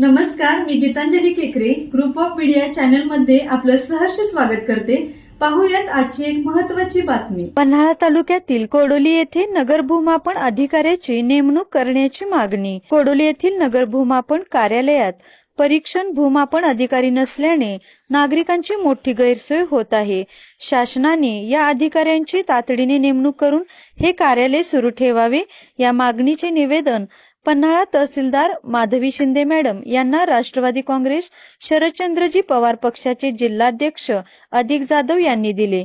नमस्कार मी गीतांजली केकरे. Group of media चॅनलमध्ये आपलं सहर्ष स्वागत करते. पाहूयात आजची एक महत्वाची बातमी. पन्हाळा तालुक्यातील कोडोली येथे नगरभूमापन अधिकाऱ्याची नेमणूक करण्याची मागणी. कोडोली येथील नगरभूमापन कार्यालयात परीक्षण भूमापन अधिकारी नसल्याने नागरिकांची मोठी गैरसोय होत आहे. शासनाने या अधिकाऱ्यांची तातडीने नेमणूक करून हे कार्यालय सुरू ठेवावे या मागणीचे निवेदन पन्हाळा तहसीलदार माधवी शिंदे मॅडम यांना राष्ट्रवादी काँग्रेस शरदचंद्रजी पवार पक्षाचे जिल्हाध्यक्ष अधिक जाधव यांनी दिले.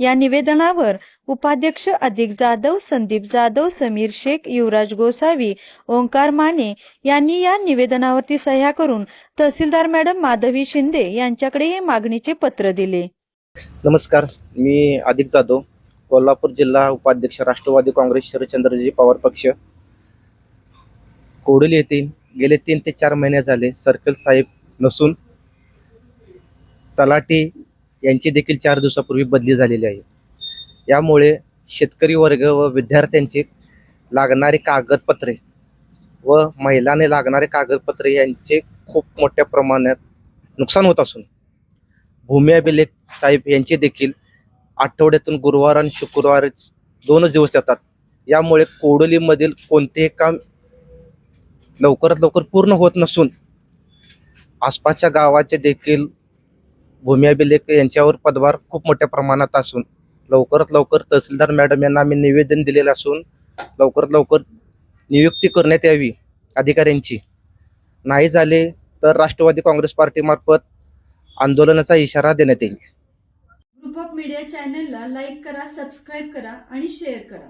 या निवेदनावर उपाध्यक्ष अधिक जाधव संदीप जाधव समीर शेख युवराज गोसावी ओंकार माने यांनी या निवेदनावरती सह्या करून तहसीलदार मॅडम माधवी शिंदे यांच्याकडे हे मागणीचे पत्र दिले. नमस्कार मी अधिक जाधव कोल्हापूर जिल्हा उपाध्यक्ष राष्ट्रवादी काँग्रेस शरदचंद्रजी पवार पक्ष. कोडोली येथील गेले तीन ते चार महिने झाले सर्कल साहेब नसून तलाठी यांची देखील चार दिवसापूर्वी बदली झालेली आहे. यामुळे शेतकरी वर्ग व विद्यार्थ्यांचे लागणारी कागदपत्रे व महिलांना लागणारे कागदपत्रे यांचे खूप मोठ्या प्रमाणात नुकसान होत असून भूमी अभिलेख साहेब यांचे देखील आठवड्यातून गुरुवार आणि शुक्रवारच दोनच दिवस येतात. यामुळे कोडोलीमधील कोणतेही काम लवकरात लवकर पूर्ण होत नसून आसपासच्या गावाचे देखील भूमी अभिलेख यांच्यावर पदभार खूप मोठ्या प्रमाणात असून लवकरात लवकर तहसीलदार मॅडम यांना आम्ही निवेदन दिलेलं असून लवकरात लवकर नियुक्ती करण्यात यावी अधिकाऱ्यांची. नाही झाले तर राष्ट्रवादी काँग्रेस पार्टीमार्फत आंदोलनाचा इशारा देण्यात येईल. ग्रुप ऑफ मीडिया चॅनलला लाईक करा सबस्क्राईब करा आणि शेअर करा.